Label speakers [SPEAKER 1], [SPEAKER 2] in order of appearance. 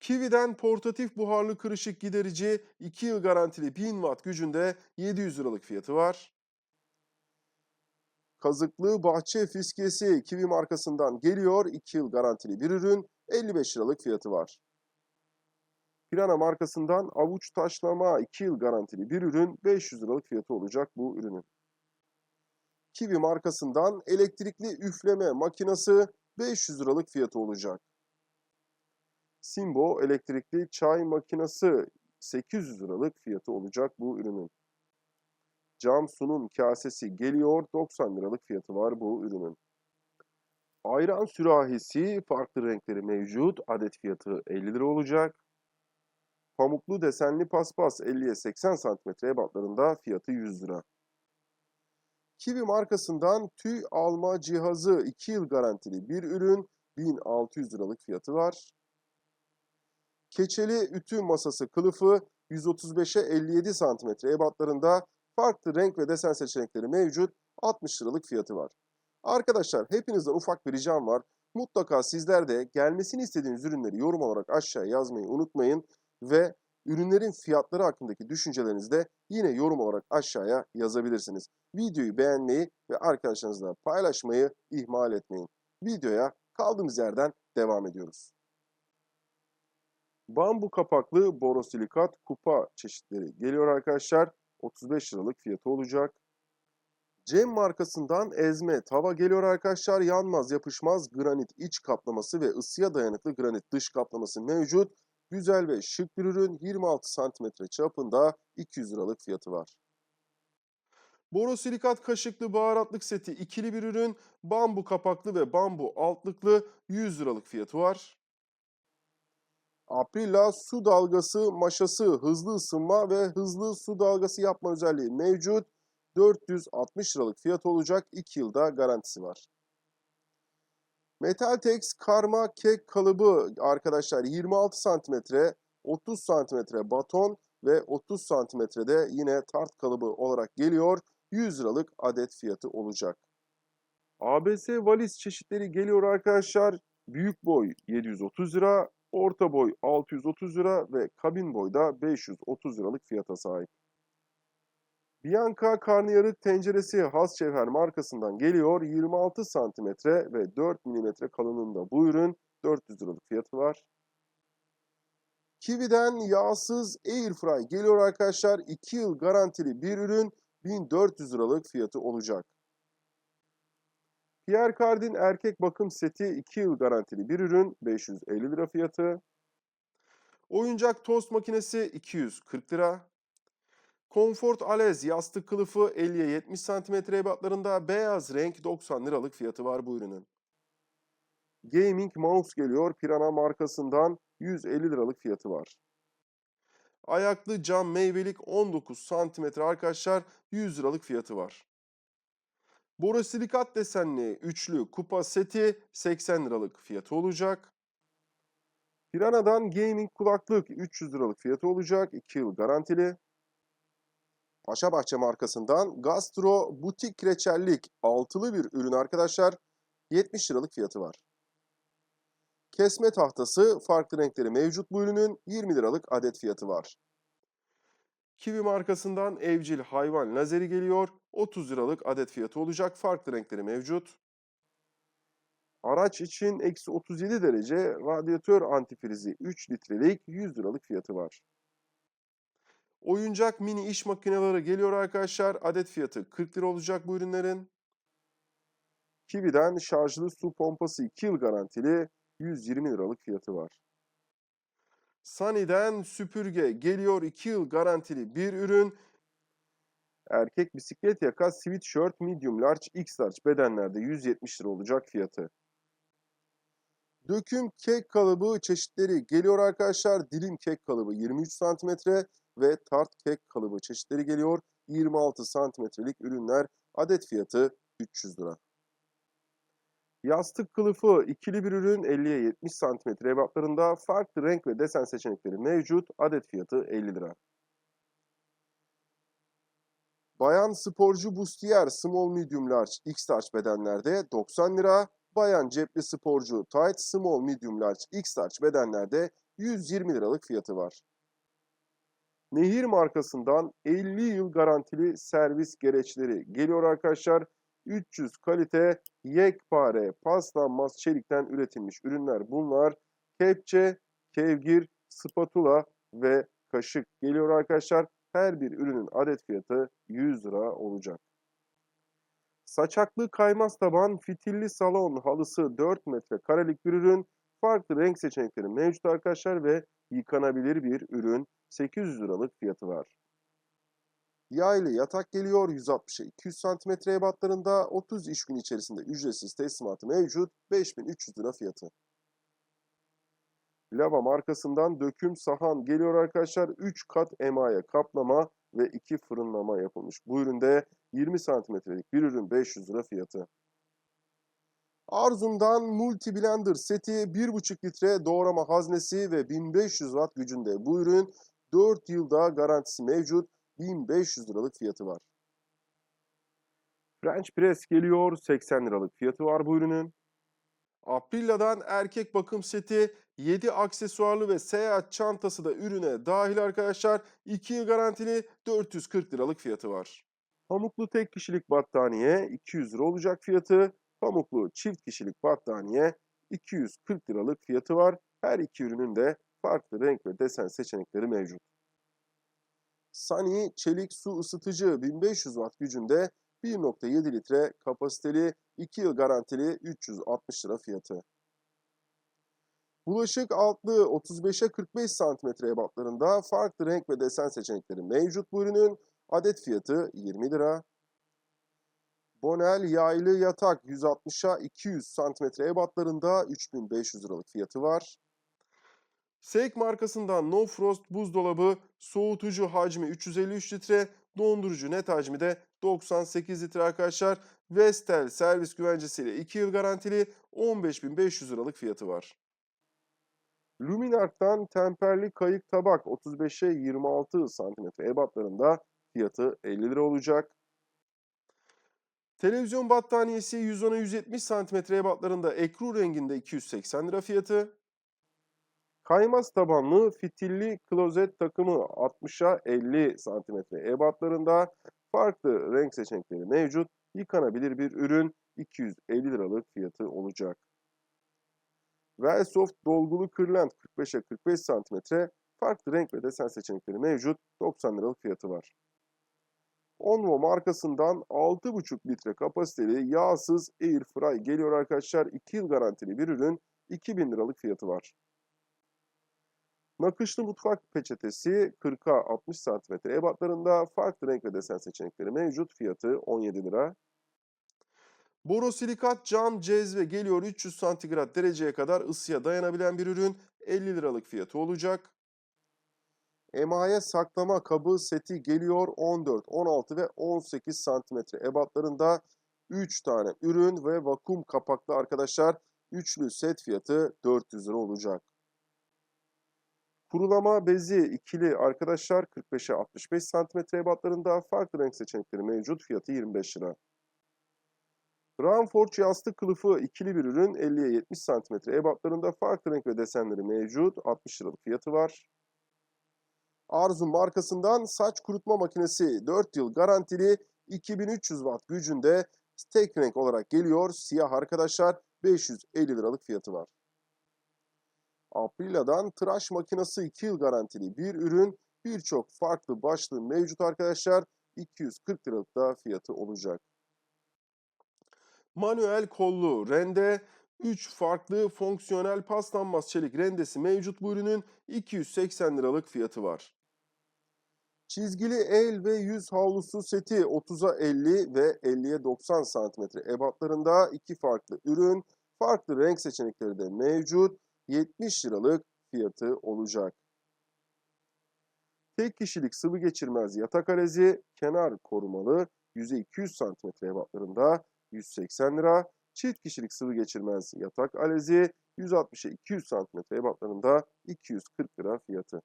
[SPEAKER 1] Kiwi'den portatif buharlı kırışık giderici 2 yıl garantili 1000 watt gücünde 700 liralık fiyatı var. Kazıklı bahçe fiskiyesi Kiwi markasından geliyor. 2 yıl garantili bir ürün 55 liralık fiyatı var. Pirana markasından avuç taşlama 2 yıl garantili bir ürün 500 liralık fiyatı olacak bu ürünün. Kiwi markasından elektrikli üfleme makinesi 500 liralık fiyatı olacak. Simbo elektrikli çay makinesi 800 liralık fiyatı olacak bu ürünün. Cam sunum kasesi geliyor 90 liralık fiyatı var bu ürünün. Ayran sürahisi farklı renkleri mevcut. Adet fiyatı 50 lira olacak. Pamuklu desenli paspas 50'ye 80 cm ebatlarında fiyatı 100 lira. Kiwi markasından tüy alma cihazı 2 yıl garantili bir ürün 1600 liralık fiyatı var. Keçeli ütü masası kılıfı 135'e 57 cm ebatlarında farklı renk ve desen seçenekleri mevcut 60 liralık fiyatı var. Arkadaşlar hepinizden ufak bir ricam var. Mutlaka sizler de gelmesini istediğiniz ürünleri yorum olarak aşağıya yazmayı unutmayın ve ürünlerin fiyatları hakkındaki düşüncelerinizi de yine yorum olarak aşağıya yazabilirsiniz. Videoyu beğenmeyi ve arkadaşlarınızla paylaşmayı ihmal etmeyin. Videoya kaldığımız yerden devam ediyoruz. Bambu kapaklı borosilikat kupa çeşitleri geliyor arkadaşlar. 35 liralık fiyatı olacak. Cem markasından ezme tava geliyor arkadaşlar. Yanmaz yapışmaz granit iç kaplaması ve ısıya dayanıklı granit dış kaplaması mevcut. Güzel ve şık bir ürün 26 cm çapında 200 liralık fiyatı var. Borosilikat kaşıklı baharatlık seti ikili bir ürün. Bambu kapaklı ve bambu altlıklı 100 liralık fiyatı var. Aprila su dalgası maşası hızlı ısınma ve hızlı su dalgası yapma özelliği mevcut. 460 liralık fiyat olacak. 2 yılda garantisi var. Metaltex karma kek kalıbı arkadaşlar 26 santimetre, 30 santimetre baton ve 30 santimetrede yine tart kalıbı olarak geliyor. 100 liralık adet fiyatı olacak. ABS valiz çeşitleri geliyor arkadaşlar. Büyük boy 730 lira, orta boy 630 lira ve kabin boy da 530 liralık fiyata sahip. Bianca karnıyarık tenceresi Has Cevher markasından geliyor. 26 cm ve 4 mm kalınlığında bu ürün 400 liralık fiyatı var. Kiwi'den yağsız Airfry geliyor arkadaşlar. 2 yıl garantili bir ürün 1400 liralık fiyatı olacak. Pierre Cardin erkek bakım seti 2 yıl garantili bir ürün 550 lira fiyatı. Oyuncak tost makinesi 240 lira. Comfort Alez yastık kılıfı 50'ye 70 cm ebatlarında beyaz renk 90 liralık fiyatı var bu ürünün. Gaming mouse geliyor Pirana markasından 150 liralık fiyatı var. Ayaklı cam meyvelik 19 cm arkadaşlar 100 liralık fiyatı var. Borosilikat desenli üçlü kupa seti 80 liralık fiyatı olacak. Pirana'dan gaming kulaklık 300 liralık fiyatı olacak. 2 yıl garantili. Paşabahçe markasından Gastro Butik Reçellik altılı bir ürün arkadaşlar. 70 liralık fiyatı var. Kesme tahtası farklı renkleri mevcut bu ürünün 20 liralık adet fiyatı var. Kiwi markasından evcil hayvan lazeri geliyor. 30 liralık adet fiyatı olacak. Farklı renkleri mevcut. Araç için eksi 37 derece radyatör antifrizi 3 litrelik 100 liralık fiyatı var. Oyuncak mini iş makineleri geliyor arkadaşlar. Adet fiyatı 40 lira olacak bu ürünlerin. Kiwi'den şarjlı su pompası 2 yıl garantili 120 liralık fiyatı var. Sunny'den süpürge geliyor 2 yıl garantili bir ürün. Erkek bisiklet yaka sweatshirt medium large x large bedenlerde 170 lira olacak fiyatı. Döküm kek kalıbı çeşitleri geliyor arkadaşlar. Dilim kek kalıbı 23 cm ve tart kek kalıbı çeşitleri geliyor. 26 santimetrelik ürünler adet fiyatı 300 lira. Yastık kılıfı ikili bir ürün 50'ye 70 santimetre ebatlarında farklı renk ve desen seçenekleri mevcut. Adet fiyatı 50 lira. Bayan sporcu bustiyer small medium large x large bedenlerde 90 lira. Bayan cepli sporcu tight small medium large x large bedenlerde 120 liralık fiyatı var. Nehir markasından 50 yıl garantili servis gereçleri geliyor arkadaşlar. 300 kalite yekpare paslanmaz çelikten üretilmiş ürünler bunlar. Kepçe, kevgir, spatula ve kaşık geliyor arkadaşlar. Her bir ürünün adet fiyatı 100 lira olacak. Saçaklı kaymaz taban fitilli salon halısı 4 metre karelik bir ürün. Farklı renk seçenekleri mevcut arkadaşlar ve yıkanabilir bir ürün. 800 liralık fiyatı var. Yaylı yatak geliyor 160'a 200 cm ebatlarında 30 iş günü içerisinde ücretsiz teslimatı mevcut 5300 lira fiyatı. Lava markasından döküm sahan geliyor arkadaşlar 3 kat emaye kaplama ve 2 fırınlama yapılmış. Bu üründe 20 santimetrelik bir ürün 500 lira fiyatı. Arzum'dan Multi Blender seti 1,5 litre doğrama haznesi ve 1500 watt gücünde. Bu ürün 4 yılda garantisi mevcut. 1500 liralık fiyatı var. French Press geliyor. 80 liralık fiyatı var bu ürünün. Aprilia'dan erkek bakım seti 7 aksesuarlı ve seyahat çantası da ürüne dahil arkadaşlar. 2 yıl garantili 440 liralık fiyatı var. Pamuklu tek kişilik battaniye 200 lira olacak fiyatı. Pamuklu çift kişilik battaniye 240 liralık fiyatı var. Her iki ürünün de farklı renk ve desen seçenekleri mevcut. Sunny çelik su ısıtıcı 1500 watt gücünde 1.7 litre kapasiteli 2 yıl garantili 360 lira fiyatı. Bulaşık altlı 35'e 45 cm ebatlarında farklı renk ve desen seçenekleri mevcut bu ürünün. Adet fiyatı 20 lira. Bonel yaylı yatak 160'a 200 cm ebatlarında 3500 liralık fiyatı var. Seik markasından No Frost buzdolabı soğutucu hacmi 353 litre, dondurucu net hacmi de 98 litre arkadaşlar. Vestel servis güvencesiyle 2 yıl garantili 15.500 liralık fiyatı var. Luminark'tan temperli kayık tabak 35'e 26 cm ebatlarında fiyatı 50 lira olacak. Televizyon battaniyesi 110'a 170 cm ebatlarında ekru renginde 280 lira fiyatı. Kaymaz tabanlı fitilli klozet takımı 60'a 50 cm ebatlarında farklı renk seçenekleri mevcut. Yıkanabilir bir ürün 250 liralık fiyatı olacak. Velsoft dolgulu kırlent 45'e 45 cm farklı renk ve desen seçenekleri mevcut 90 liralık fiyatı var. Onvo markasından 6,5 litre kapasiteli yağsız air fry geliyor arkadaşlar. 2 yıl garantili bir ürün 2000 liralık fiyatı var. Nakışlı mutfak peçetesi 40'a 60 cm ebatlarında farklı renk ve desen seçenekleri mevcut. Fiyatı 17 lira. Borosilikat cam cezve geliyor 300 santigrat dereceye kadar ısıya dayanabilen bir ürün. 50 liralık fiyatı olacak. Emaye saklama kabı seti geliyor 14, 16 ve 18 santimetre ebatlarında 3 tane ürün ve vakum kapaklı arkadaşlar. Üçlü set fiyatı 400 lira olacak. Kurulama bezi ikili arkadaşlar 45'e 65 santimetre ebatlarında farklı renk seçenekleri mevcut. Fiyatı 25 lira. Ramforge yastık kılıfı ikili bir ürün 50'ye 70 santimetre ebatlarında farklı renk ve desenleri mevcut. 60 liralık fiyatı var. Arzu markasından saç kurutma makinesi 4 yıl garantili 2300 watt gücünde tek renk olarak geliyor. Siyah arkadaşlar 550 liralık fiyatı var. Aprila'dan tıraş makinesi 2 yıl garantili bir ürün. Birçok farklı başlığı mevcut arkadaşlar. 240 liralık da fiyatı olacak. Manuel kollu rende 3 farklı fonksiyonel paslanmaz çelik rendesi mevcut bu ürünün 280 liralık fiyatı var. Çizgili el ve yüz havlusu seti 30'a 50 ve 50'ye 90 cm ebatlarında iki farklı ürün, farklı renk seçenekleri de mevcut. 70 liralık fiyatı olacak. Tek kişilik sıvı geçirmez yatak alezi, kenar korumalı, yüzey 200 cm ebatlarında 180 lira. Çift kişilik sıvı geçirmez yatak alezi, 160'a 200 cm ebatlarında 240 lira fiyatı.